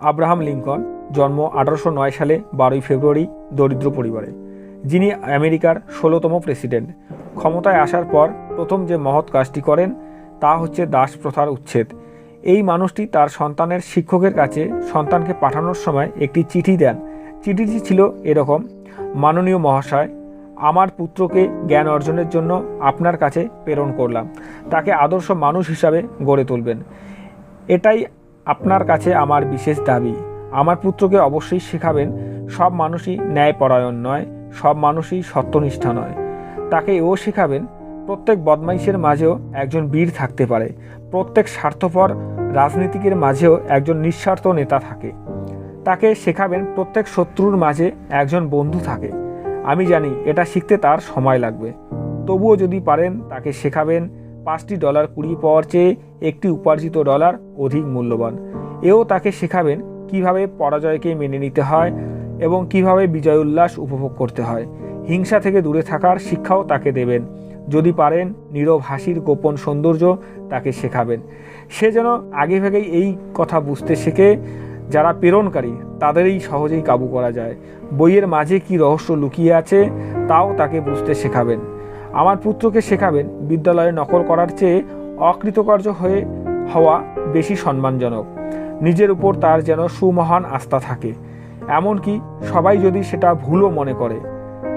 Abraham Lincoln, জন্ম আঠারোশো নয় সালে, বারোই ফেব্রুয়ারি, দরিদ্র পরিবারে। যিনি আমেরিকার ষোলোতম প্রেসিডেন্ট। ক্ষমতায় আসার পর প্রথম যে মহৎ কাজটি করেন, তা হচ্ছে দাস প্রথার উচ্ছেদ। এই মানুষটি তার সন্তানের শিক্ষকের কাছে সন্তানকে পাঠানোর সময় একটি চিঠি দেন। চিঠিটি ছিল এরকম, মাননীয় মহাশয়, আমার পুত্রকে জ্ঞান অর্জনের জন্য আপনার কাছে প্রেরণ করলাম। তাকে আদর্শ মানুষ হিসাবে গড়ে তুলবেন। এটাই আপনার কাছে আমার বিশেষ দাবি। আমার পুত্রকে অবশ্যই শেখাবেন, সব মানুষই ন্যায়পরায়ণ নয়, সব মানুষই সত্যনিষ্ঠা নয়। তাকে এও শেখাবেন, প্রত্যেক বদমাইশের মাঝেও একজন বীর থাকতে পারে, প্রত্যেক স্বার্থপর রাজনীতিকের মাঝেও একজন নিঃস্বার্থ নেতা থাকে। তাকে শেখাবেন, প্রত্যেক শত্রুর মাঝে একজন বন্ধু থাকে। আমি জানি এটা শিখতে তার সময় লাগবে। তবুও যদি পারেন, তাকে শেখাবেন পাঁচটি ডলার কুড়ি পাওয়ার চেয়ে একটি উপার্জিত ডলার অধিক মূল্যবান। এও তাকে শেখাবেন কীভাবে পরাজয়কে মেনে নিতে হয় এবং কীভাবে বিজয় উল্লাস উপভোগ করতে হয়। হিংসা থেকে দূরে থাকার শিক্ষাও তাকে দেবেন। যদি পারেন, নীরব হাসির গোপন সৌন্দর্য তাকে শেখাবেন। সে যেন আগে ভাগেই এই কথা বুঝতে শেখে, যারা প্রেরণকারী, তাদেরই সহজেই কাবু করা যায়। বইয়ের মাঝে কি রহস্য লুকিয়ে আছে, তাও তাকে বুঝতে শেখাবেন। আমার পুত্রকে শেখাবেন, বিদ্যালয়ে নকল করার চেয়ে অকৃতকার্য হয়ে হওয়া বেশি সম্মানজনক। নিজের উপর তার যেন সুমহান আস্থা থাকে। এমনকি সবাই যদি সেটা ভুলও মনে করে,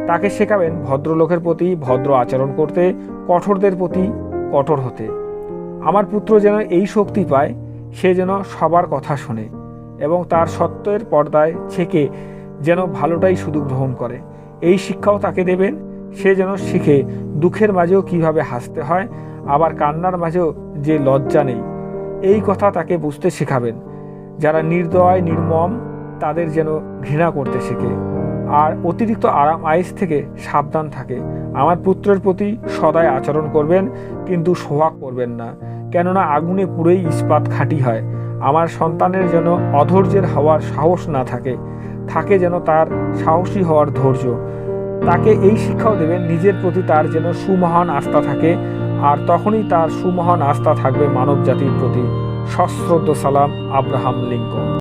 তাকে শেখাবেন ভদ্রলোকের প্রতি ভদ্র আচরণ করতে, কঠোরদের প্রতি কঠোর হতে। আমার পুত্র যেন এই শক্তি পায়, সে যেন সবার কথা শোনে এবং তার সত্যের পর্দায় ছেকে যেন ভালোটাই শুধু গ্রহণ করে। এই শিক্ষাও তাকে দেবেন, সে যেন শিখে দুঃখের মাঝেও কীভাবে হাসতে হয়, আবার কান্নার মাঝেও যে লজ্জা নেই, এই কথা তাকে বুঝতে শেখাবেন। যারা নির্দয়, নির্মম, তাদের যেন ঘৃণা করতে শেখে। আর অতিরিক্ত আরাম আয়েস থেকে সাবধান থাকে। আমার পুত্রের প্রতি সদায় আচরণ করবেন, কিন্তু সোহাগ করবেন না। কেননা আগুনে পুরোই ইস্পাত খাঁটি হয়। আমার সন্তানের যেন অধৈর্যের হওয়ার সাহস না থাকে থাকে যেন তার সাহসী হওয়ার ধৈর্য। তাকে এই শিক্ষাও দেবেন, নিজের প্রতি তার যেন সুমহান আস্থা থাকে। আর তখনই তার সুমহান আস্থা থাকবে মানব জাতির প্রতি। সশ্রদ্ধ সালাম, আব্রাহাম লিঙ্কন।